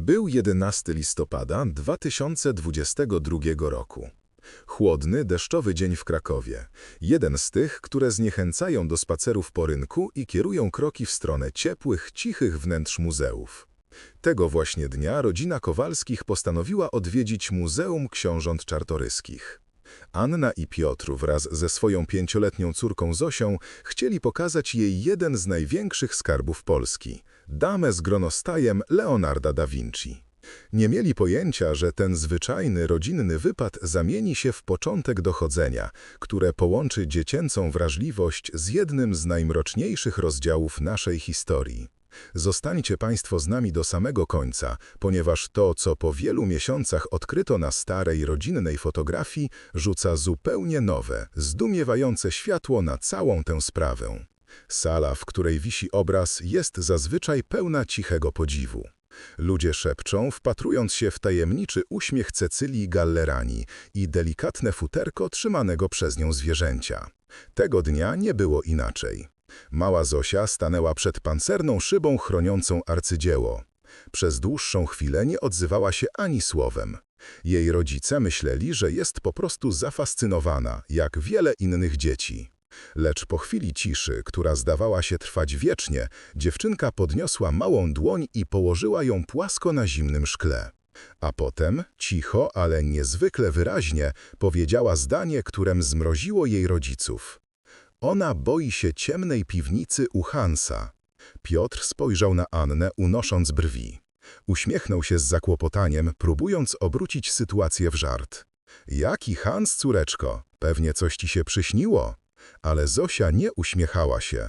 Był 11 listopada 2022 roku. Chłodny, deszczowy dzień w Krakowie. Jeden z tych, które zniechęcają do spacerów po rynku i kierują kroki w stronę ciepłych, cichych wnętrz muzeów. Tego właśnie dnia rodzina Kowalskich postanowiła odwiedzić Muzeum Książąt Czartoryskich. Anna i Piotr wraz ze swoją pięcioletnią córką Zosią chcieli pokazać jej jeden z największych skarbów Polski – damę z gronostajem Leonarda da Vinci. Nie mieli pojęcia, że ten zwyczajny, rodzinny wypad zamieni się w początek dochodzenia, które połączy dziecięcą wrażliwość z jednym z najmroczniejszych rozdziałów naszej historii. Zostańcie Państwo z nami do samego końca, ponieważ to, co po wielu miesiącach odkryto na starej, rodzinnej fotografii, rzuca zupełnie nowe, zdumiewające światło na całą tę sprawę. Sala, w której wisi obraz, jest zazwyczaj pełna cichego podziwu. Ludzie szepczą, wpatrując się w tajemniczy uśmiech Cecylii Gallerani i delikatne futerko trzymanego przez nią zwierzęcia. Tego dnia nie było inaczej. Mała Zosia stanęła przed pancerną szybą chroniącą arcydzieło. Przez dłuższą chwilę nie odzywała się ani słowem. Jej rodzice myśleli, że jest po prostu zafascynowana, jak wiele innych dzieci. Lecz po chwili ciszy, która zdawała się trwać wiecznie, dziewczynka podniosła małą dłoń i położyła ją płasko na zimnym szkle. A potem, cicho, ale niezwykle wyraźnie, powiedziała zdanie, którem zmroziło jej rodziców. Ona boi się ciemnej piwnicy u Hansa. Piotr spojrzał na Annę, unosząc brwi. Uśmiechnął się z zakłopotaniem, próbując obrócić sytuację w żart. Jaki Hans, córeczko? Pewnie coś ci się przyśniło? Ale Zosia nie uśmiechała się.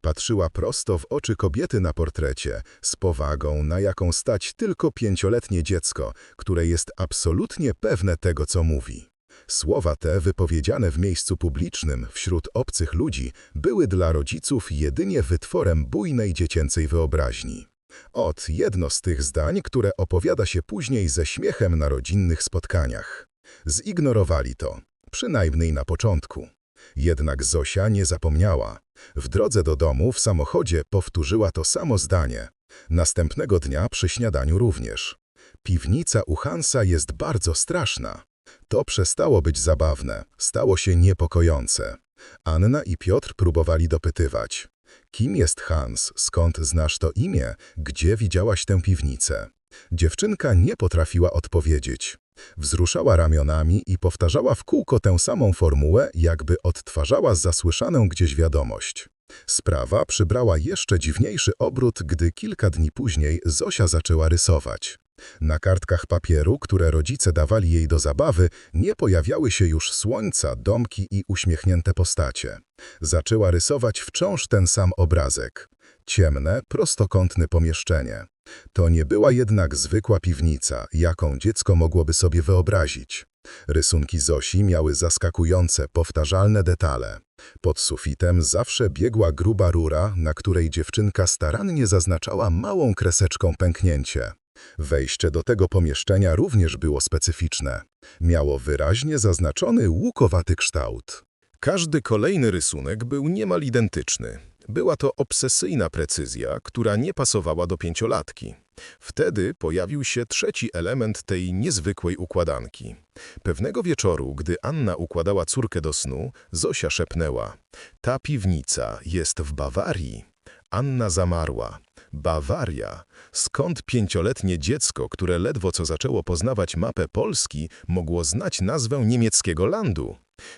Patrzyła prosto w oczy kobiety na portrecie, z powagą, na jaką stać tylko pięcioletnie dziecko, które jest absolutnie pewne tego, co mówi. Słowa te, wypowiedziane w miejscu publicznym, wśród obcych ludzi, były dla rodziców jedynie wytworem bujnej dziecięcej wyobraźni. Ot jedno z tych zdań, które opowiada się później ze śmiechem na rodzinnych spotkaniach. Zignorowali to, przynajmniej na początku. Jednak Zosia nie zapomniała. W drodze do domu w samochodzie powtórzyła to samo zdanie. Następnego dnia przy śniadaniu również. Piwnica u Hansa jest bardzo straszna. To przestało być zabawne, stało się niepokojące. Anna i Piotr próbowali dopytywać. Kim jest Hans? Skąd znasz to imię? Gdzie widziałaś tę piwnicę? Dziewczynka nie potrafiła odpowiedzieć. Wzruszała ramionami i powtarzała w kółko tę samą formułę, jakby odtwarzała zasłyszaną gdzieś wiadomość. Sprawa przybrała jeszcze dziwniejszy obrót, gdy kilka dni później Zosia zaczęła rysować. Na kartkach papieru, które rodzice dawali jej do zabawy, nie pojawiały się już słońca, domki i uśmiechnięte postacie. Zaczęła rysować wciąż ten sam obrazek. Ciemne, prostokątne pomieszczenie. To nie była jednak zwykła piwnica, jaką dziecko mogłoby sobie wyobrazić. Rysunki Zosi miały zaskakujące, powtarzalne detale. Pod sufitem zawsze biegła gruba rura, na której dziewczynka starannie zaznaczała małą kreseczką pęknięcie. Wejście do tego pomieszczenia również było specyficzne. Miało wyraźnie zaznaczony łukowaty kształt. Każdy kolejny rysunek był niemal identyczny. Była to obsesyjna precyzja, która nie pasowała do pięciolatki. Wtedy pojawił się trzeci element tej niezwykłej układanki. Pewnego wieczoru, gdy Anna układała córkę do snu, Zosia szepnęła – ta piwnica jest w Bawarii. Anna zamarła. Bawaria. Skąd pięcioletnie dziecko, które ledwo co zaczęło poznawać mapę Polski, mogło znać nazwę niemieckiego landu?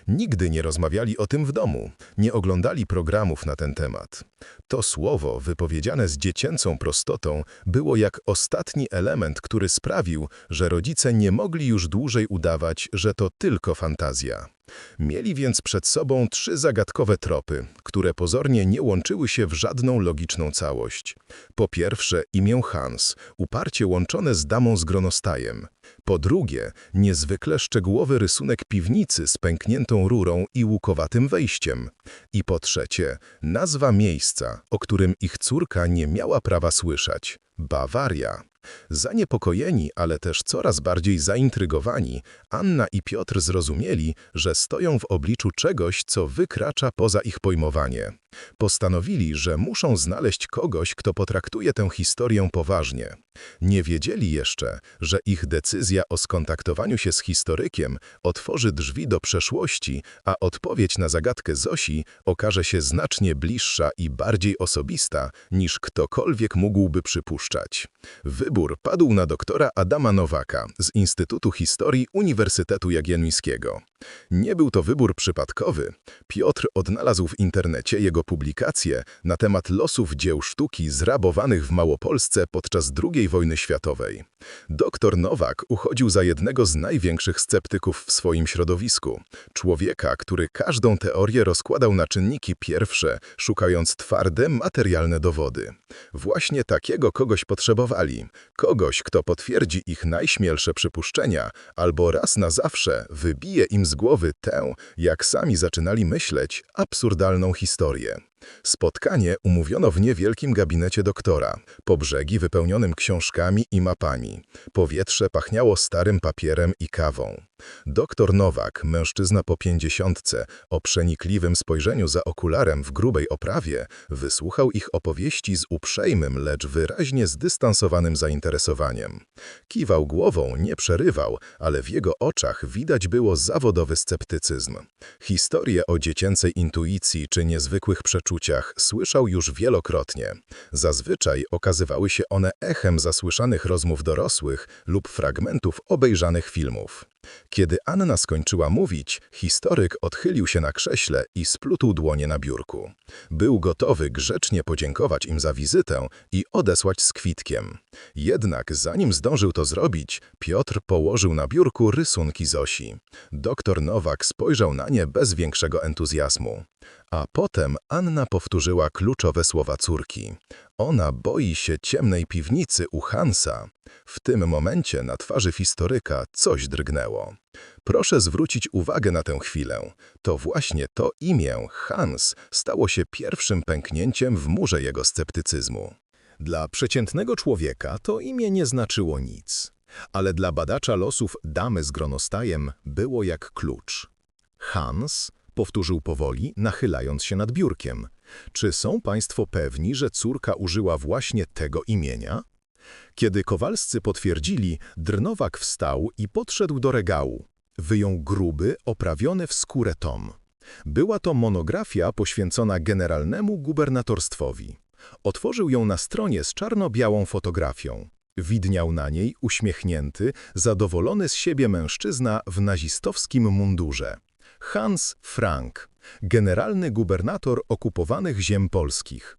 Nigdy nie rozmawiali o tym w domu, nie oglądali programów na ten temat. To słowo, wypowiedziane z dziecięcą prostotą, było jak ostatni element, który sprawił, że rodzice nie mogli już dłużej udawać, że to tylko fantazja. Mieli więc przed sobą trzy zagadkowe tropy, które pozornie nie łączyły się w żadną logiczną całość. Po pierwsze imię Hans, uparcie łączone z damą z gronostajem. Po drugie, niezwykle szczegółowy rysunek piwnicy z pękniętą rurą i łukowatym wejściem. I po trzecie, nazwa miejsca, o którym ich córka nie miała prawa słyszeć. Bawaria. Zaniepokojeni, ale też coraz bardziej zaintrygowani, Anna i Piotr zrozumieli, że stoją w obliczu czegoś, co wykracza poza ich pojmowanie. Postanowili, że muszą znaleźć kogoś, kto potraktuje tę historię poważnie. Nie wiedzieli jeszcze, że ich decyzja o skontaktowaniu się z historykiem otworzy drzwi do przeszłości, a odpowiedź na zagadkę Zosi okaże się znacznie bliższa i bardziej osobista, niż ktokolwiek mógłby przypuszczać. Padł na doktora Adama Nowaka z Instytutu Historii Uniwersytetu Jagiellońskiego. Nie był to wybór przypadkowy. Piotr odnalazł w internecie jego publikacje na temat losów dzieł sztuki zrabowanych w Małopolsce podczas II wojny światowej. Doktor Nowak uchodził za jednego z największych sceptyków w swoim środowisku. Człowieka, który każdą teorię rozkładał na czynniki pierwsze, szukając twarde, materialne dowody. Właśnie takiego kogoś potrzebowali. Kogoś, kto potwierdzi ich najśmielsze przypuszczenia, albo raz na zawsze wybije im z głowy tę, jak sami zaczynali myśleć, absurdalną historię. Spotkanie umówiono w niewielkim gabinecie doktora, po brzegi wypełnionym książkami i mapami. Powietrze pachniało starym papierem i kawą. Doktor Nowak, mężczyzna po pięćdziesiątce, o przenikliwym spojrzeniu za okularem w grubej oprawie, wysłuchał ich opowieści z uprzejmym, lecz wyraźnie zdystansowanym zainteresowaniem. Kiwał głową, nie przerywał, ale w jego oczach widać było zawodowy sceptycyzm. Historie o dziecięcej intuicji czy niezwykłych przeczuciach słyszał już wielokrotnie. Zazwyczaj okazywały się one echem zasłyszanych rozmów dorosłych lub fragmentów obejrzanych filmów. Kiedy Anna skończyła mówić, historyk odchylił się na krześle i splutł dłonie na biurku. Był gotowy grzecznie podziękować im za wizytę i odesłać z kwitkiem. Jednak zanim zdążył to zrobić, Piotr położył na biurku rysunki Zosi. Doktor Nowak spojrzał na nie bez większego entuzjazmu. A potem Anna powtórzyła kluczowe słowa córki. Ona boi się ciemnej piwnicy u Hansa. W tym momencie na twarzy historyka coś drgnęło. Proszę zwrócić uwagę na tę chwilę. To właśnie to imię, Hans, stało się pierwszym pęknięciem w murze jego sceptycyzmu. Dla przeciętnego człowieka to imię nie znaczyło nic, ale dla badacza losów damy z gronostajem było jak klucz. Hans powtórzył powoli, nachylając się nad biurkiem. Czy są państwo pewni, że córka użyła właśnie tego imienia? Kiedy Kowalscy potwierdzili, Drnowak wstał i podszedł do regału. Wyjął gruby, oprawiony w skórę tom. Była to monografia poświęcona generalnemu gubernatorstwowi. Otworzył ją na stronie z czarno-białą fotografią. Widniał na niej uśmiechnięty, zadowolony z siebie mężczyzna w nazistowskim mundurze. Hans Frank, generalny gubernator okupowanych ziem polskich.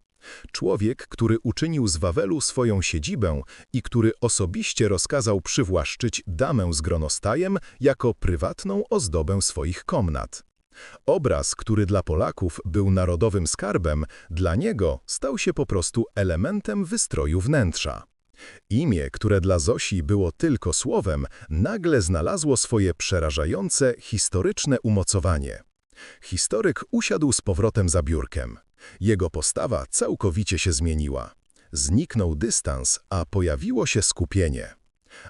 Człowiek, który uczynił z Wawelu swoją siedzibę i który osobiście rozkazał przywłaszczyć damę z gronostajem jako prywatną ozdobę swoich komnat. Obraz, który dla Polaków był narodowym skarbem, dla niego stał się po prostu elementem wystroju wnętrza. Imię, które dla Zosi było tylko słowem, nagle znalazło swoje przerażające, historyczne umocowanie. Historyk usiadł z powrotem za biurkiem. Jego postawa całkowicie się zmieniła. Zniknął dystans, a pojawiło się skupienie.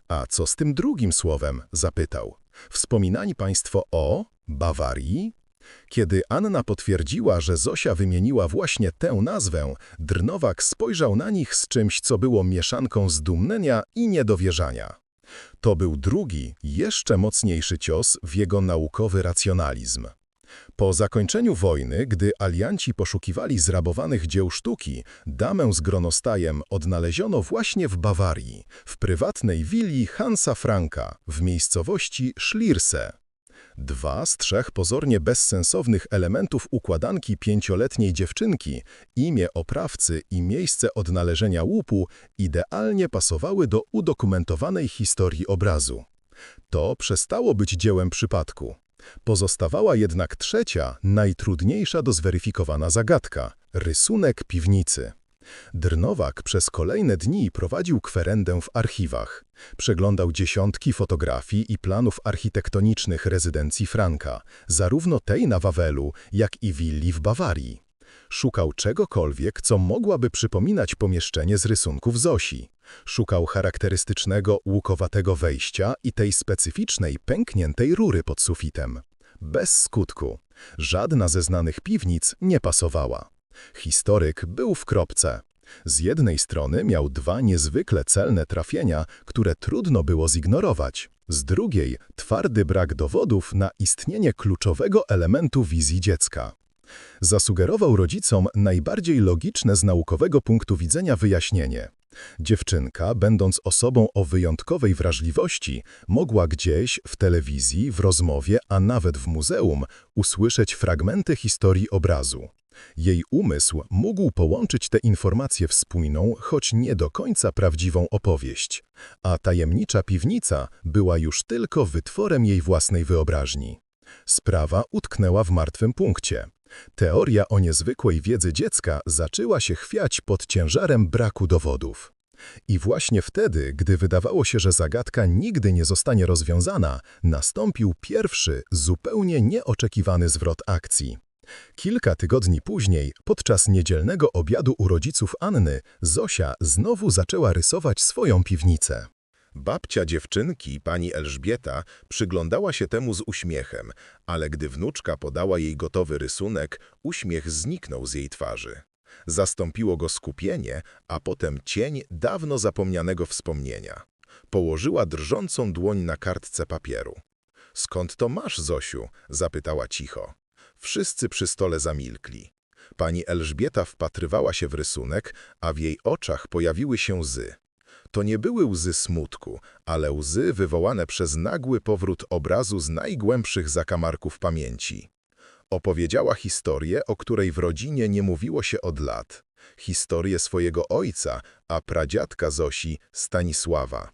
A co z tym drugim słowem? zapytał. Wspominani państwo o Bawarii? Kiedy Anna potwierdziła, że Zosia wymieniła właśnie tę nazwę, Drnowak spojrzał na nich z czymś, co było mieszanką zdumnienia i niedowierzania. To był drugi, jeszcze mocniejszy cios w jego naukowy racjonalizm. Po zakończeniu wojny, gdy alianci poszukiwali zrabowanych dzieł sztuki, damę z gronostajem odnaleziono właśnie w Bawarii, w prywatnej willi Hansa Franka, w miejscowości Schlierse. Dwa z trzech pozornie bezsensownych elementów układanki pięcioletniej dziewczynki, imię oprawcy i miejsce odnalezienia łupu, idealnie pasowały do udokumentowanej historii obrazu. To przestało być dziełem przypadku. Pozostawała jednak trzecia, najtrudniejsza do zweryfikowana zagadka – rysunek piwnicy. Drnowak przez kolejne dni prowadził kwerendę w archiwach. Przeglądał dziesiątki fotografii i planów architektonicznych rezydencji Franka, zarówno tej na Wawelu, jak i willi w Bawarii. Szukał czegokolwiek, co mogłaby przypominać pomieszczenie z rysunków Zosi. Szukał charakterystycznego, łukowatego wejścia i tej specyficznej, pękniętej rury pod sufitem. Bez skutku. Żadna ze znanych piwnic nie pasowała. Historyk był w kropce. Z jednej strony miał dwa niezwykle celne trafienia, które trudno było zignorować. Z drugiej twardy brak dowodów na istnienie kluczowego elementu wizji dziecka. Zasugerował rodzicom najbardziej logiczne z naukowego punktu widzenia wyjaśnienie. Dziewczynka, będąc osobą o wyjątkowej wrażliwości, mogła gdzieś, w telewizji, w rozmowie, a nawet w muzeum, usłyszeć fragmenty historii obrazu. Jej umysł mógł połączyć te informacje w spójną, choć nie do końca prawdziwą opowieść, a tajemnicza piwnica była już tylko wytworem jej własnej wyobraźni. Sprawa utknęła w martwym punkcie. Teoria o niezwykłej wiedzy dziecka zaczęła się chwiać pod ciężarem braku dowodów. I właśnie wtedy, gdy wydawało się, że zagadka nigdy nie zostanie rozwiązana, nastąpił pierwszy, zupełnie nieoczekiwany zwrot akcji. Kilka tygodni później, podczas niedzielnego obiadu u rodziców Anny, Zosia znowu zaczęła rysować swoją piwnicę. Babcia dziewczynki, pani Elżbieta, przyglądała się temu z uśmiechem, ale gdy wnuczka podała jej gotowy rysunek, uśmiech zniknął z jej twarzy. Zastąpiło go skupienie, a potem cień dawno zapomnianego wspomnienia. Położyła drżącą dłoń na kartce papieru. Skąd to masz, Zosiu? zapytała cicho. Wszyscy przy stole zamilkli. Pani Elżbieta wpatrywała się w rysunek, a w jej oczach pojawiły się łzy. To nie były łzy smutku, ale łzy wywołane przez nagły powrót obrazu z najgłębszych zakamarków pamięci. Opowiedziała historię, o której w rodzinie nie mówiło się od lat. Historię swojego ojca, a pradziadka Zosi, Stanisława.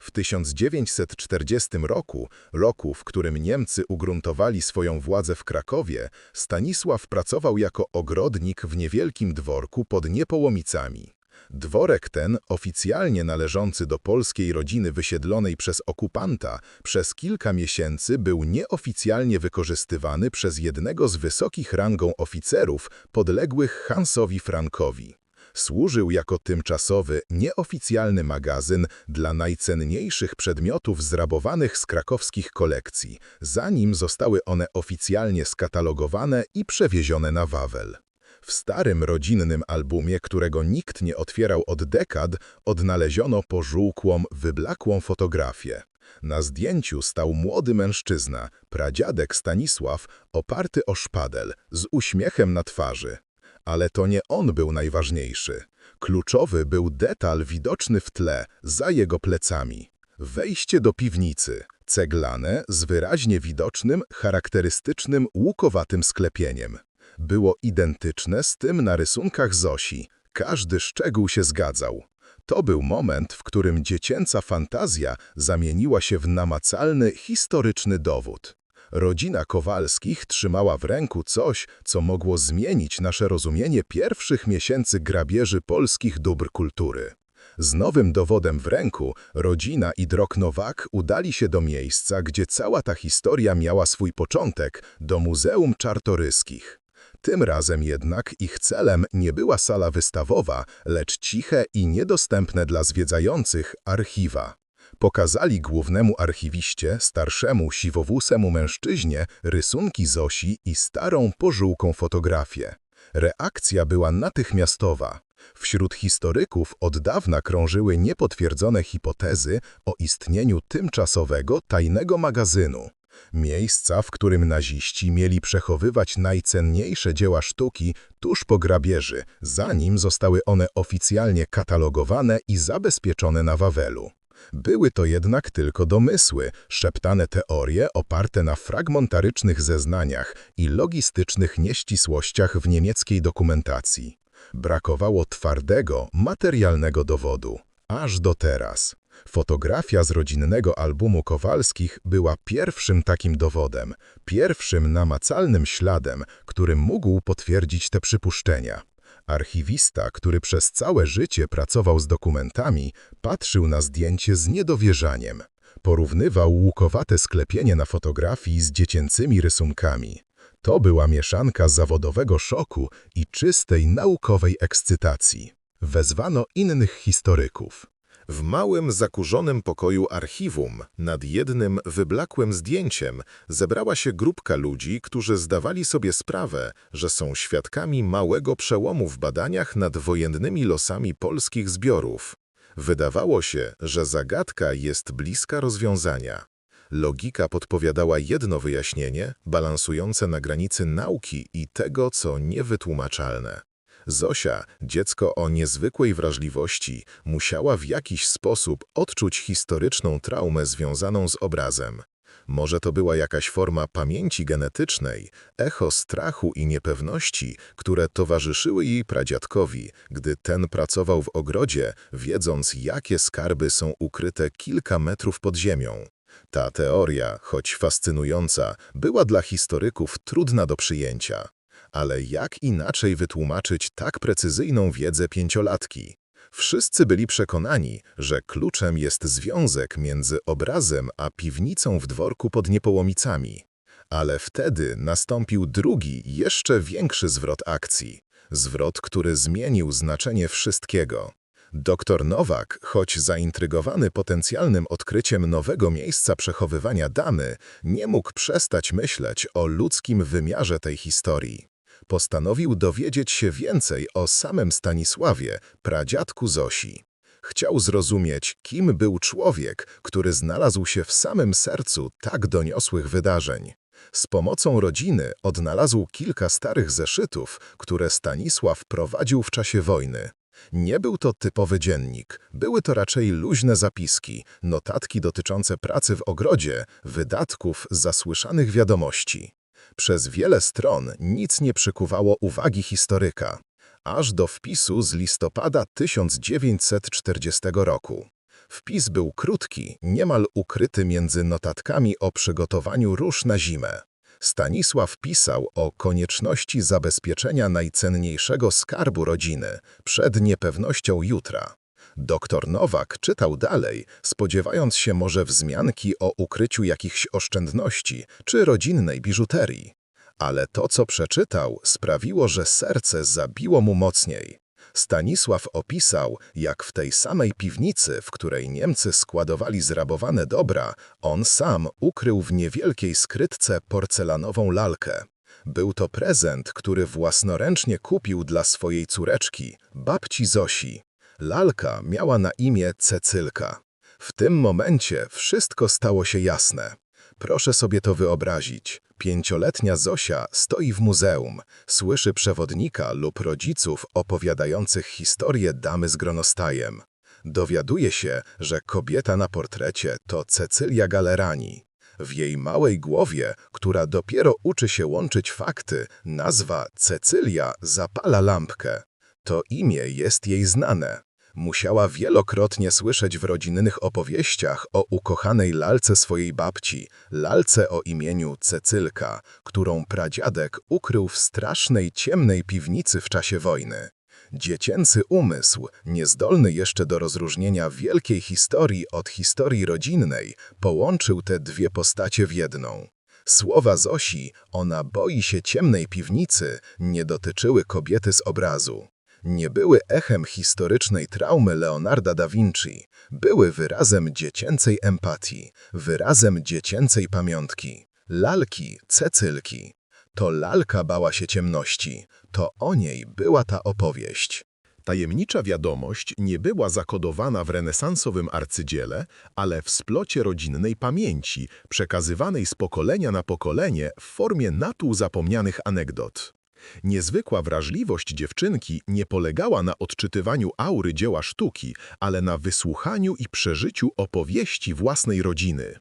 W 1940 roku, roku, w którym Niemcy ugruntowali swoją władzę w Krakowie, Stanisław pracował jako ogrodnik w niewielkim dworku pod Niepołomicami. Dworek ten, oficjalnie należący do polskiej rodziny wysiedlonej przez okupanta, przez kilka miesięcy był nieoficjalnie wykorzystywany przez jednego z wysokich rangą oficerów podległych Hansowi Frankowi. Służył jako tymczasowy, nieoficjalny magazyn dla najcenniejszych przedmiotów zrabowanych z krakowskich kolekcji, zanim zostały one oficjalnie skatalogowane i przewiezione na Wawel. W starym rodzinnym albumie, którego nikt nie otwierał od dekad, odnaleziono pożółkłą, wyblakłą fotografię. Na zdjęciu stał młody mężczyzna, pradziadek Stanisław, oparty o szpadel, z uśmiechem na twarzy. Ale to nie on był najważniejszy. Kluczowy był detal widoczny w tle, za jego plecami. Wejście do piwnicy, ceglane, z wyraźnie widocznym, charakterystycznym, łukowatym sklepieniem. Było identyczne z tym na rysunkach Zosi. Każdy szczegół się zgadzał. To był moment, w którym dziecięca fantazja zamieniła się w namacalny, historyczny dowód. Rodzina Kowalskich trzymała w ręku coś, co mogło zmienić nasze rozumienie pierwszych miesięcy grabieży polskich dóbr kultury. Z nowym dowodem w ręku, rodzina i Drok Nowak udali się do miejsca, gdzie cała ta historia miała swój początek, do Muzeum Czartoryskich. Tym razem jednak ich celem nie była sala wystawowa, lecz ciche i niedostępne dla zwiedzających archiwa. Pokazali głównemu archiwiście, starszemu, siwowłosemu mężczyźnie rysunki Zosi i starą, pożółką fotografię. Reakcja była natychmiastowa. Wśród historyków od dawna krążyły niepotwierdzone hipotezy o istnieniu tymczasowego, tajnego magazynu. Miejsca, w którym naziści mieli przechowywać najcenniejsze dzieła sztuki tuż po grabieży, zanim zostały one oficjalnie katalogowane i zabezpieczone na Wawelu. Były to jednak tylko domysły, szeptane teorie oparte na fragmentarycznych zeznaniach i logistycznych nieścisłościach w niemieckiej dokumentacji. Brakowało twardego, materialnego dowodu. Aż do teraz. Fotografia z rodzinnego albumu Kowalskich była pierwszym takim dowodem, pierwszym namacalnym śladem, który mógł potwierdzić te przypuszczenia. Archiwista, który przez całe życie pracował z dokumentami, patrzył na zdjęcie z niedowierzaniem. Porównywał łukowate sklepienie na fotografii z dziecięcymi rysunkami. To była mieszanka zawodowego szoku i czystej naukowej ekscytacji. Wezwano innych historyków. W małym, zakurzonym pokoju archiwum, nad jednym wyblakłym zdjęciem, zebrała się grupka ludzi, którzy zdawali sobie sprawę, że są świadkami małego przełomu w badaniach nad wojennymi losami polskich zbiorów. Wydawało się, że zagadka jest bliska rozwiązania. Logika podpowiadała jedno wyjaśnienie, balansujące na granicy nauki i tego, co niewytłumaczalne. Zosia, dziecko o niezwykłej wrażliwości, musiała w jakiś sposób odczuć historyczną traumę związaną z obrazem. Może to była jakaś forma pamięci genetycznej, echo strachu i niepewności, które towarzyszyły jej pradziadkowi, gdy ten pracował w ogrodzie, wiedząc, jakie skarby są ukryte kilka metrów pod ziemią. Ta teoria, choć fascynująca, była dla historyków trudna do przyjęcia. Ale jak inaczej wytłumaczyć tak precyzyjną wiedzę pięciolatki? Wszyscy byli przekonani, że kluczem jest związek między obrazem a piwnicą w dworku pod Niepołomicami. Ale wtedy nastąpił drugi, jeszcze większy zwrot akcji. Zwrot, który zmienił znaczenie wszystkiego. Doktor Nowak, choć zaintrygowany potencjalnym odkryciem nowego miejsca przechowywania damy, nie mógł przestać myśleć o ludzkim wymiarze tej historii. Postanowił dowiedzieć się więcej o samym Stanisławie, pradziadku Zosi. Chciał zrozumieć, kim był człowiek, który znalazł się w samym sercu tak doniosłych wydarzeń. Z pomocą rodziny odnalazł kilka starych zeszytów, które Stanisław prowadził w czasie wojny. Nie był to typowy dziennik, były to raczej luźne zapiski, notatki dotyczące pracy w ogrodzie, wydatków, zasłyszanych wiadomości. Przez wiele stron nic nie przykuwało uwagi historyka, aż do wpisu z listopada 1940 roku. Wpis był krótki, niemal ukryty między notatkami o przygotowaniu róż na zimę. Stanisław pisał o konieczności zabezpieczenia najcenniejszego skarbu rodziny przed niepewnością jutra. Doktor Nowak czytał dalej, spodziewając się może wzmianki o ukryciu jakichś oszczędności czy rodzinnej biżuterii. Ale to, co przeczytał, sprawiło, że serce zabiło mu mocniej. Stanisław opisał, jak w tej samej piwnicy, w której Niemcy składowali zrabowane dobra, on sam ukrył w niewielkiej skrytce porcelanową lalkę. Był to prezent, który własnoręcznie kupił dla swojej córeczki, babci Zosi. Lalka miała na imię Cecylka. W tym momencie wszystko stało się jasne. Proszę sobie to wyobrazić. Pięcioletnia Zosia stoi w muzeum, słyszy przewodnika lub rodziców opowiadających historię damy z gronostajem. Dowiaduje się, że kobieta na portrecie to Cecylia Galerani. W jej małej głowie, która dopiero uczy się łączyć fakty, nazwa Cecylia zapala lampkę. To imię jest jej znane. Musiała wielokrotnie słyszeć w rodzinnych opowieściach o ukochanej lalce swojej babci, lalce o imieniu Cecylka, którą pradziadek ukrył w strasznej, ciemnej piwnicy w czasie wojny. Dziecięcy umysł, niezdolny jeszcze do rozróżnienia wielkiej historii od historii rodzinnej, połączył te dwie postacie w jedną. Słowa Zosi, ona boi się ciemnej piwnicy, nie dotyczyły kobiety z obrazu nie były echem historycznej traumy Leonarda da Vinci, były wyrazem dziecięcej empatii, wyrazem dziecięcej pamiątki. Lalki, Cecylki. To lalka bała się ciemności, to o niej była ta opowieść. Tajemnicza wiadomość nie była zakodowana w renesansowym arcydziele, ale w splocie rodzinnej pamięci, przekazywanej z pokolenia na pokolenie w formie natłu zapomnianych anegdot. Niezwykła wrażliwość dziewczynki nie polegała na odczytywaniu aury dzieła sztuki, ale na wysłuchaniu i przeżyciu opowieści własnej rodziny.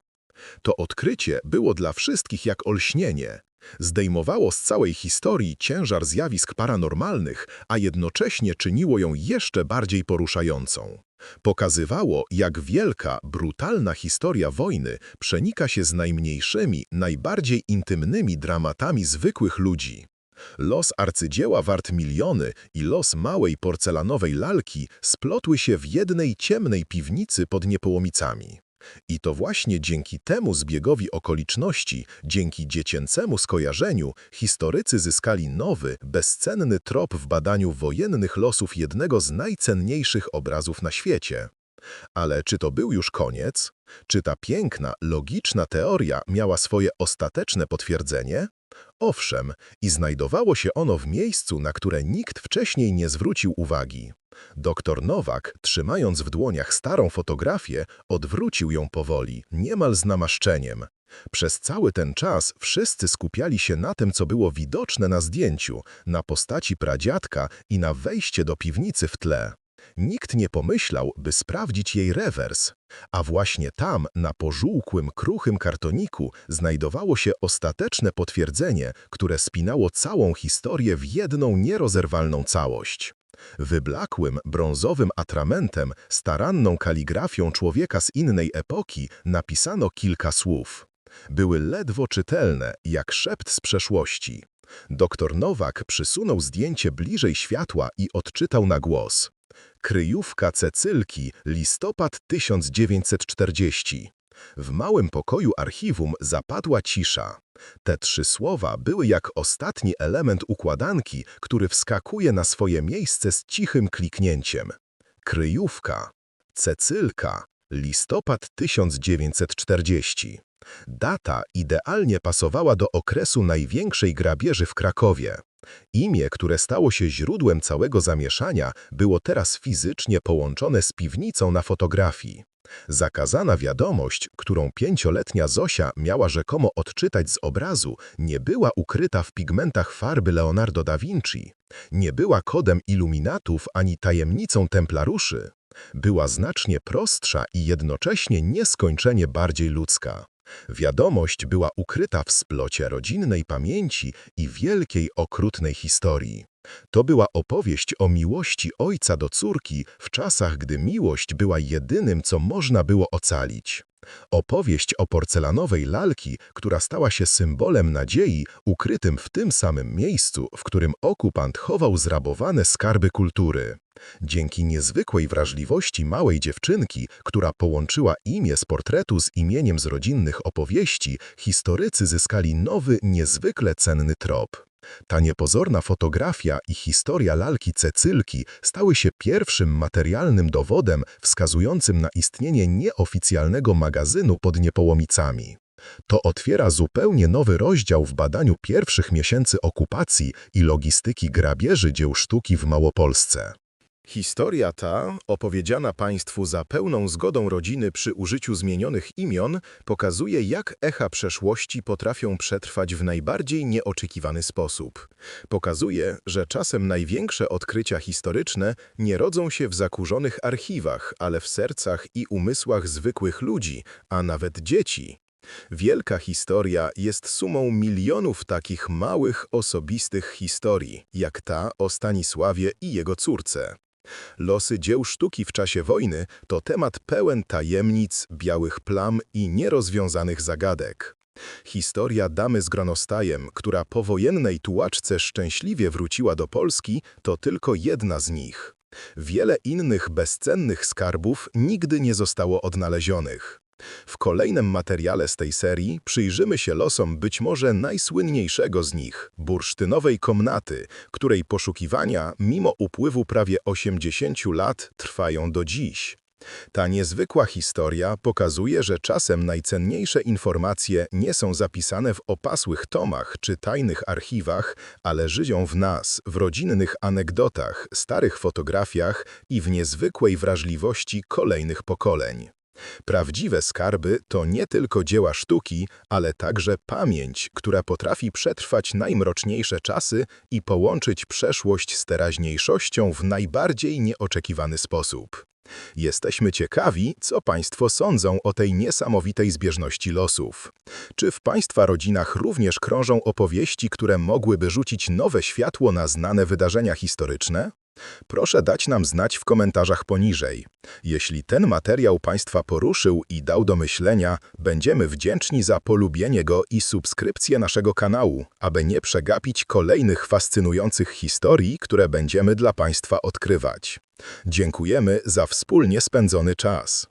To odkrycie było dla wszystkich jak olśnienie. Zdejmowało z całej historii ciężar zjawisk paranormalnych, a jednocześnie czyniło ją jeszcze bardziej poruszającą. Pokazywało, jak wielka, brutalna historia wojny przenika się z najmniejszymi, najbardziej intymnymi dramatami zwykłych ludzi. Los arcydzieła wart miliony i los małej porcelanowej lalki splotły się w jednej ciemnej piwnicy pod Niepołomicami. I to właśnie dzięki temu zbiegowi okoliczności, dzięki dziecięcemu skojarzeniu, historycy zyskali nowy, bezcenny trop w badaniu wojennych losów jednego z najcenniejszych obrazów na świecie. Ale czy to był już koniec? Czy ta piękna, logiczna teoria miała swoje ostateczne potwierdzenie? Owszem, i znajdowało się ono w miejscu, na które nikt wcześniej nie zwrócił uwagi. Doktor Nowak, trzymając w dłoniach starą fotografię, odwrócił ją powoli, niemal z namaszczeniem. Przez cały ten czas wszyscy skupiali się na tym, co było widoczne na zdjęciu, na postaci pradziadka i na wejście do piwnicy w tle. Nikt nie pomyślał, by sprawdzić jej rewers, a właśnie tam, na pożółkłym, kruchym kartoniku, znajdowało się ostateczne potwierdzenie, które spinało całą historię w jedną nierozerwalną całość. Wyblakłym, brązowym atramentem, staranną kaligrafią człowieka z innej epoki napisano kilka słów. Były ledwo czytelne, jak szept z przeszłości. Doktor Nowak przysunął zdjęcie bliżej światła i odczytał na głos. Kryjówka Cecylki, listopad 1940. W małym pokoju archiwum zapadła cisza. Te trzy słowa były jak ostatni element układanki, który wskakuje na swoje miejsce z cichym kliknięciem. Kryjówka, Cecylka, listopad 1940. Data idealnie pasowała do okresu największej grabieży w Krakowie. Imię, które stało się źródłem całego zamieszania, było teraz fizycznie połączone z piwnicą na fotografii. Zakazana wiadomość, którą pięcioletnia Zosia miała rzekomo odczytać z obrazu, nie była ukryta w pigmentach farby Leonardo da Vinci, nie była kodem iluminatów ani tajemnicą templaruszy. Była znacznie prostsza i jednocześnie nieskończenie bardziej ludzka. Wiadomość była ukryta w splocie rodzinnej pamięci i wielkiej, okrutnej historii. To była opowieść o miłości ojca do córki w czasach, gdy miłość była jedynym, co można było ocalić. Opowieść o porcelanowej lalki, która stała się symbolem nadziei, ukrytym w tym samym miejscu, w którym okupant chował zrabowane skarby kultury. Dzięki niezwykłej wrażliwości małej dziewczynki, która połączyła imię z portretu z imieniem z rodzinnych opowieści, historycy zyskali nowy, niezwykle cenny trop. Ta niepozorna fotografia i historia lalki Cecylki stały się pierwszym materialnym dowodem wskazującym na istnienie nieoficjalnego magazynu pod Niepołomicami. To otwiera zupełnie nowy rozdział w badaniu pierwszych miesięcy okupacji i logistyki grabieży dzieł sztuki w Małopolsce. Historia ta, opowiedziana Państwu za pełną zgodą rodziny przy użyciu zmienionych imion, pokazuje, jak echa przeszłości potrafią przetrwać w najbardziej nieoczekiwany sposób. Pokazuje, że czasem największe odkrycia historyczne nie rodzą się w zakurzonych archiwach, ale w sercach i umysłach zwykłych ludzi, a nawet dzieci. Wielka historia jest sumą milionów takich małych, osobistych historii, jak ta o Stanisławie i jego córce. Losy dzieł sztuki w czasie wojny to temat pełen tajemnic, białych plam i nierozwiązanych zagadek. Historia damy z gronostajem, która po wojennej tułaczce szczęśliwie wróciła do Polski, to tylko jedna z nich. Wiele innych bezcennych skarbów nigdy nie zostało odnalezionych. W kolejnym materiale z tej serii przyjrzymy się losom być może najsłynniejszego z nich, bursztynowej komnaty, której poszukiwania, mimo upływu prawie 80 lat, trwają do dziś. Ta niezwykła historia pokazuje, że czasem najcenniejsze informacje nie są zapisane w opasłych tomach czy tajnych archiwach, ale żyją w nas, w rodzinnych anegdotach, starych fotografiach i w niezwykłej wrażliwości kolejnych pokoleń. Prawdziwe skarby to nie tylko dzieła sztuki, ale także pamięć, która potrafi przetrwać najmroczniejsze czasy i połączyć przeszłość z teraźniejszością w najbardziej nieoczekiwany sposób. Jesteśmy ciekawi, co Państwo sądzą o tej niesamowitej zbieżności losów. Czy w Państwa rodzinach również krążą opowieści, które mogłyby rzucić nowe światło na znane wydarzenia historyczne? Proszę dać nam znać w komentarzach poniżej. Jeśli ten materiał Państwa poruszył i dał do myślenia, będziemy wdzięczni za polubienie go i subskrypcję naszego kanału, aby nie przegapić kolejnych fascynujących historii, które będziemy dla Państwa odkrywać. Dziękujemy za wspólnie spędzony czas.